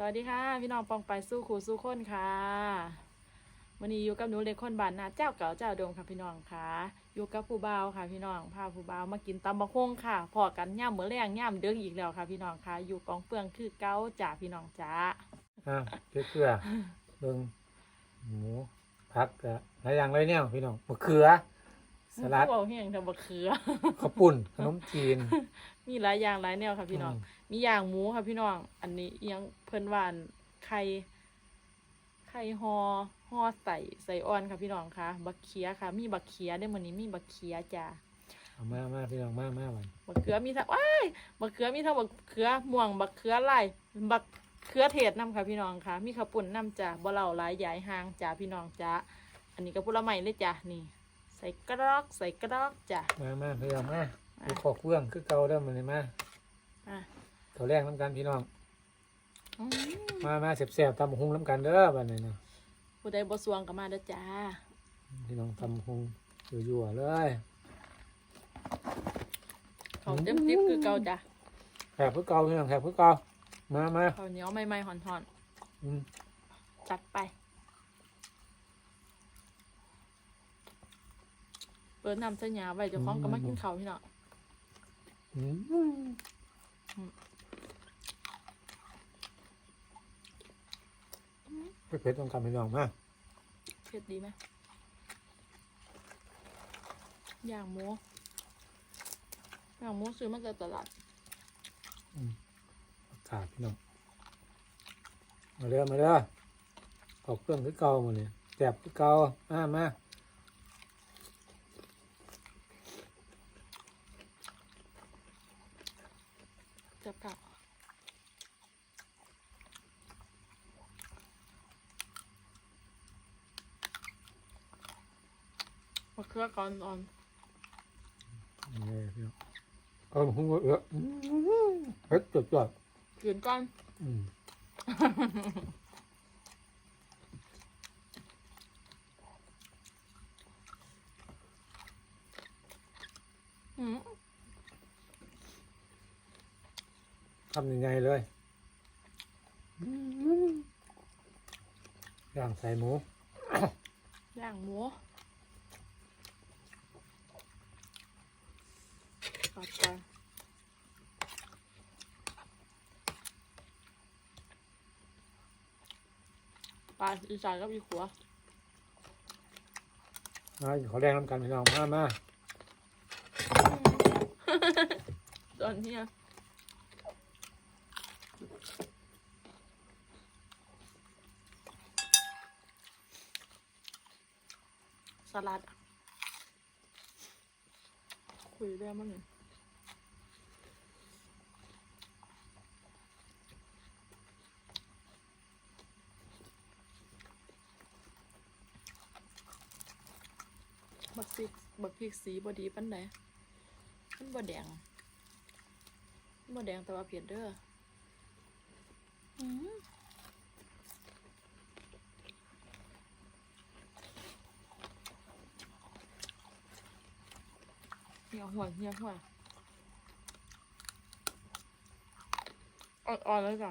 สวัสดีค่ะ พี่น้องปองไปสู้ขู่สู้คนค่ะวันนี้อยู่กับหนูเล็กคนบ้านนาเจ้าเก่าเจ้าโดมค่ะพี่น้องค่ะ อยู่กับผู้บ่าวค่ะพี่น้องพาผู้บ่าวมากินตำบะคงค่ะพอกันย่ำเหมือแรงย่ำเด้งอีกแล้วค่ะ พี่น้องค่ะ อยู่กองเฟืองคือเก้าจ่าพี่น้องจ้าอะเกลือเกลือเบิ่งหมูผักกะหลายอย่างเลยเนี่ยพี่น้องมะเขือสลัดเอาแห้งทำบะเขือข้าวปุ้นขนมจีน มีหลายอย่างหลายแนวค่ะพี่น้องอืมมีอย่างหมูค่ะพี่น้อง อันนี้เอียงเพิ่นหวาอันไข่ไข่ฮอฮอใส่ใส่อ่อนค่ะพี่น้องค่ะ บักเขียค่ะ มีบักเขียได้อมื้อนี้มีบักเขียจ้าเอามามาพี่น้องมามาวันบักเขือมีทั้งว้ายบักเขือมีทั้งบักเขือม่วง บักเขือลายบักเขือเทศน้ำค่ะพี่น้องค่ะ มีข้าวปุ่นน้ำจ้าบ่เหล่าหลายใหญ่หางจ้าพี่น้องจ้าอันนี้ก็ผลไม้เลยจ้านี่ ใส่กรอกใส่กรอกจ้ามามาพี่น้องมา อะไปขอเครื่องคือเก่าเด้อมันเลยมาอะ เขาแรกน้ำกันพี่น้อง อืมมามาแซ่บๆตำบักหุงน้ำกันเด้อบัดนี้เนาะผู้ใดบ่สวงก็มาเด้อจ้าพี่น้องตำบักหุงยั่วๆเลยเขาเต็มทิปคือเก่าจ้าแขกคือเก่าพี่น้องแขกคือเก่ามามาข้าวเหนียวใหม่ๆห่อนอืมๆจัดไป เปิดน้ำเส้นหยาไว้เจ้าของก็มากินข้าวพี่น้องอืม เผ็ดๆต้องกันพี่น้องมากเผ็ดดีไหมอย่างหมูย่างหมูซื้อมาจากตลาดขาดพี่น้อง มาเด้อมาเด้อขอบเครื่องคือเก่าหมดเลยแซ่บคือเก่ามามา จับกับ มะเขือก่อนอ่อนนี่พี่น้องเอาหุ้งเอือเฮ็ดจุดจุดกินก่อนอืมอืมทำยังไงเลยย่างใส่หมูย่างหมูตัดไป ปลาอีสานกับอีขัวมาขอแรงน้ำกันพี่น้องมามาตอนเนี้ยสลัดคุยได้มั้งเนี่ยบักพริก บักพริกสีบอดีปันไหนมันบ่แดงหมดแดงแต่ว่าเผ็ดเด้ออืมเหี่ยวหัวเหี่ยวหัวอ่อนๆเลยจ้ะ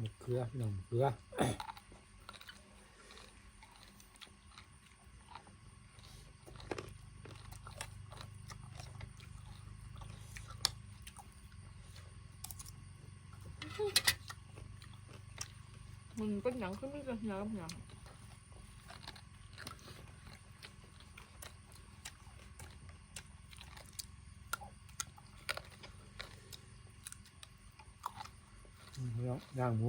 มะเขือพี่น้องมะเขือมันเป็นหนังขึ้นไม่เป็นหนังหนัง อืมพี่น้องย่างหมู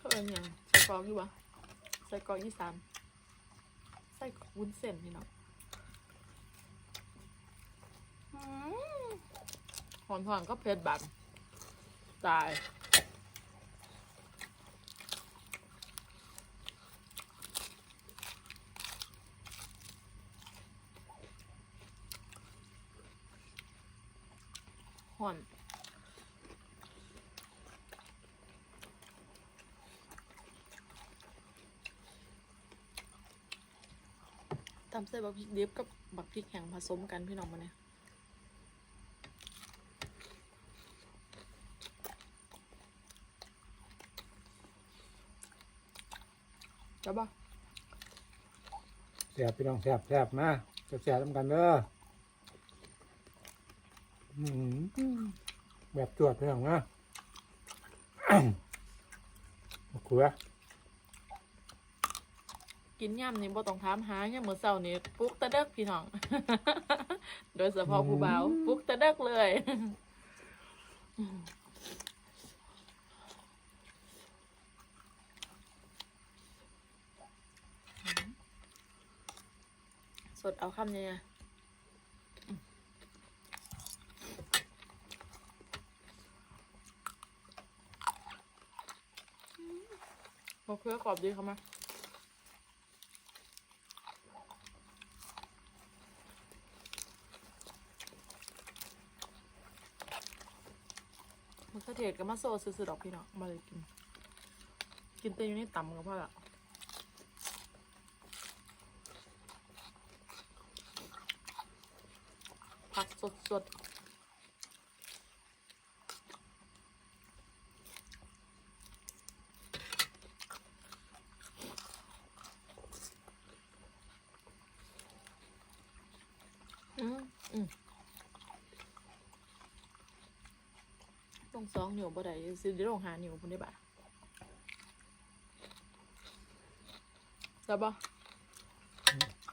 ก็เอ็นอย่างใส่กรอกอยู่วะใส่กรอกยี่สานใส่กรอกวุ้นเส้นพี่น้องอืมหอนหอนๆก็เผ็ดแบบตาย ห่นตำใส่บักพริกดิบกับบักพริกแห้งผสมกันพี่น้องมาเนี่ยจับบ่แซ่บพี่น้องแซ่บแซ่บมาแซ่บแซ่บทำกันเด้อ อืมแบบจวดพี่น้องนะมะเขือกินย่ำนี่บ่ต้องถามหาย่ำมื้อเช้านี่ปลุกตะเด็กพี่น้อง โดยเฉพาะผู้บ่าวปลุกตะเด็กเลยสดเอาคำเนี่ย มะเขือกรอบดีเขามามันก็เทศก็มาโซ่ซื้อๆดอกพี่เน้องมาเลยกิน กินเต็มอยู่ในต่ำกับพ่อละผักสดสดอืมอืม ต้องสองนิ้วบ่ได้สิได้ลงหานิ้วพุ่นได้บ่ะแล้วบ่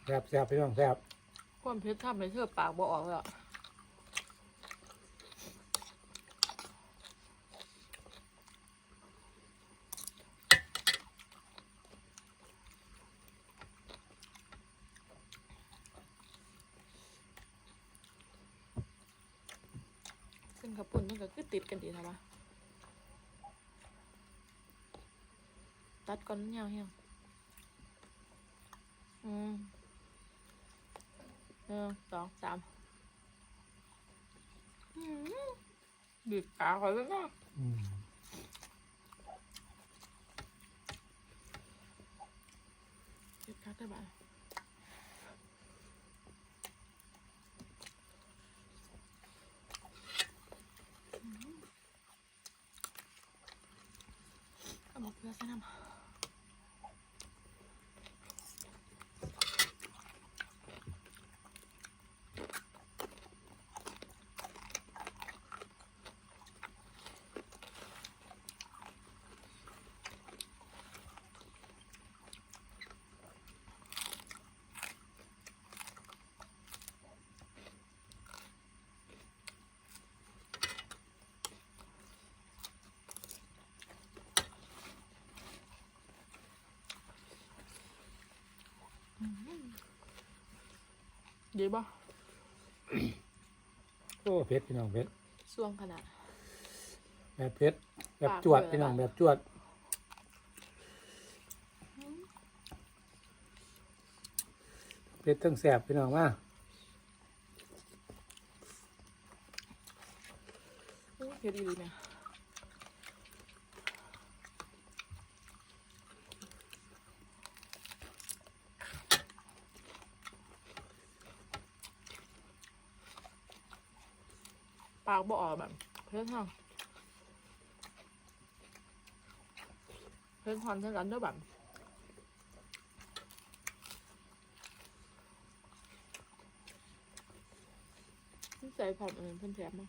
แซ่บแซ่บพี่น้องแซ่บความเผ็ดทำให้เธอปากบ่ออกเลยอะซึ่งกระปุ่นมันก็คือ ติดกันดีนะวะตัดก่อนเหี่ยวเหี่ยวอืมหนึ่งสองสามอืมบีบปากเขาเลยนะอืมบีบปากได้บ้างเอามาเพื่อใส่น้ำ ดีป่ะโอ้เผ็ดพี่น้องเผ็ดส่วงขนาด แบบเผ็ดแบบปากจวดเปิดพี่น้องอะแบบจวดเผ็ดทั้งแซ่บพี่น้องมาอู้เผ็ดอีหลีเนี่ยากบ่ออกแบบเพิ่นห้องเพิ่นฮอนเท่ากันเด้วยแบบใส่ผมเองเพิ่นแถมมา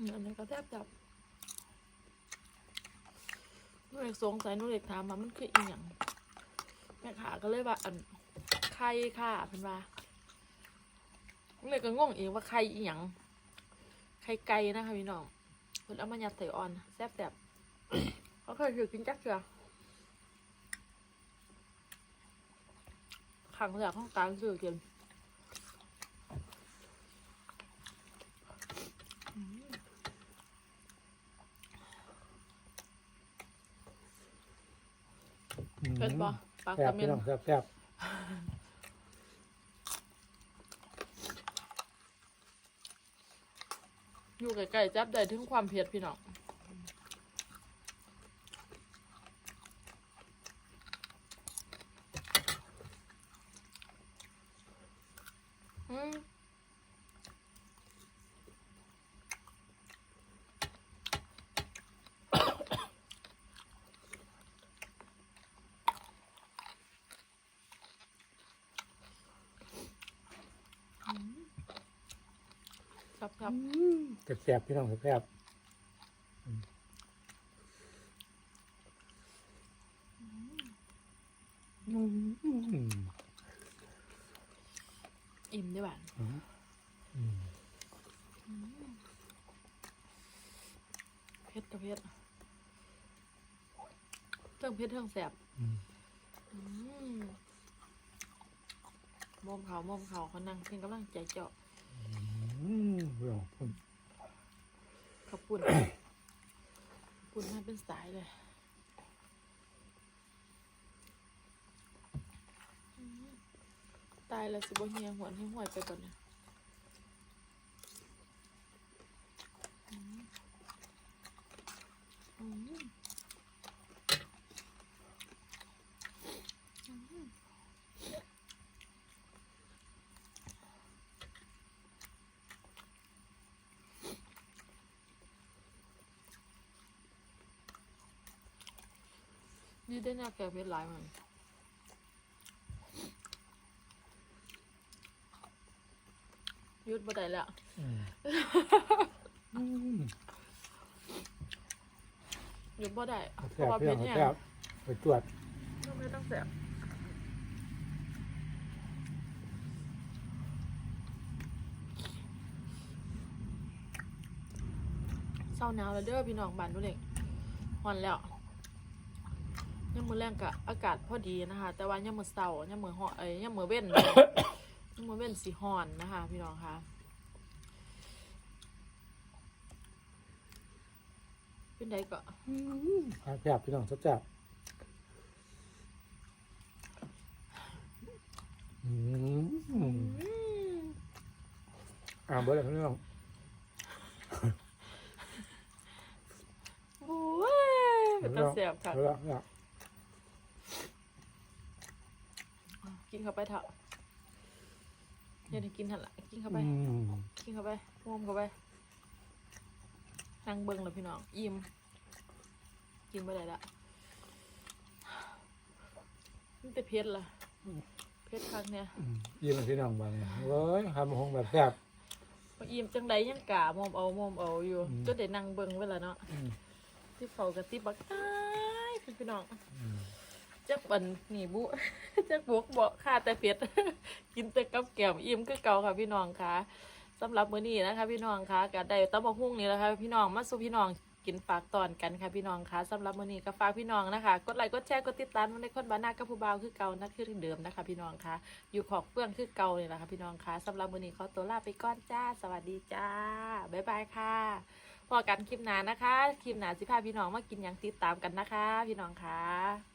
อันนี้ก็แทบจับหนูเอกสงสัยหนูเอกถามมามันคืออีหยังแม่ขาก็เลยว่าอันไข่ค่ะเพิ่นว่าหนูเอกก็งงเองว่าไข่อีหยังไข่ไก่นะคะพี่น้องเพิ่นเอามายัดใส่ออนแซ่บแบบเขาเคยถือกินจักเถื่อขังแรกของกลารคือกิน อืมดบ่ปากแซ่บตะเมพี่นน้องแซ่บแซ่บอยู่ใกล้ๆจับได้ถึงความเผ็ดพี่น้องอืม ครับครับแซ่บแซ่บพี่น้องแซ่บแซ่บอืมอืมอิ่มด้วยบ้านอืมอืมเผ็ดกับเผ็ดเทิงเผ็ดเทิงแสบอืมอืมมอมเขามอมเขาเขานั่งเพียงกำลังใจเจาะ อืมพี่อพุ่นขอบคุณคุณให้เป็นสายเลยตายแล้วสิบ่เฮียหวนให้หวยไปก่อนเนี่ยอืมอืมอืม นี่ได้แนวแก่เพชรหลายมันหยุดบ่ได้แล้วอืมอืมหยุดบ่ได้เพแซ่ราะบว่าพี่เพน้อชงรเนี่ยแซ่บไปตรวจต้องไม่ต้องแสบเศร้าหนาวแล้วเด้อพี่น้องบ้านดูเล็กฮอนแล้ว ยังมือแรงกะอากาศพอดีนะคะ แต่ว่ายังมือเศร้ายังมือหอเอ้ยยังมือเว้นยังมือเว้นสีฮอนนะคะ พี่น้องคะเป็นไดก็แซ่บพี่น้องแซ่บแซ่บอืมอืมอ่าเบอร์อะไรพี่น้องโอ้ยเป็นตาเสียบค่ะ เอาละเอาละ กินเข้าไปเถอะอย่าได้กินหันละกินเข้าไป อืมกินเข้าไปงมเข้าไปนั่งเบิ้งเลยพี่น้องอิ่มกินไปได้ละมันแต่เผ็ดล่ะเผ็ดครั้งเนี่ยอืมยิ้มให้พี่น้องบ้างเนี่ยเว้ยทำหงแบบแซ่บพออิ่มจังใดยังกะมอมเอามอมเอาอยู่อืมจนได้นั่งเบิ้งไว้ละเนาะอืม ที่เฝ้ากระติบบักตายพี่น้อง อืม จักปันหนีบุจักบวกบอกค่าแต่เผ็ดกินแต่กับแก้มอิ่มคือเก่าค่ะพี่น้องค่ะสำหรับมื้อนี้นะคะ พี่น้องค่ะก็ได้ตำบักหุ่งนี่แหละค่ะพี่น้องมาสู่พี่น้องกินฝากตอนกันค่ะพี่น้องค่ะสำหรับมื้อนี้ก็ฝากพี่น้องนะคะกดไลค์กดแชร์กดติดตามในคนบ้านนากับผู้บ่าวคือเก่านัดคือเดิมนะคะ พี่น้องค่ะ อยู่ขอบเฟื่องคือเก่านี่แหละค่ะพี่น้องค่ะสำหรับมื้อนี้ขอตัวลาไปก่อนจ้า สวัสดีจ้าบ๊ายบายค่ะพอกันคลิปหน้านะคะคลิปหน้าสิพาพี่น้องมากินหยังติดตามกันนะคะ พี่น้องค่ะ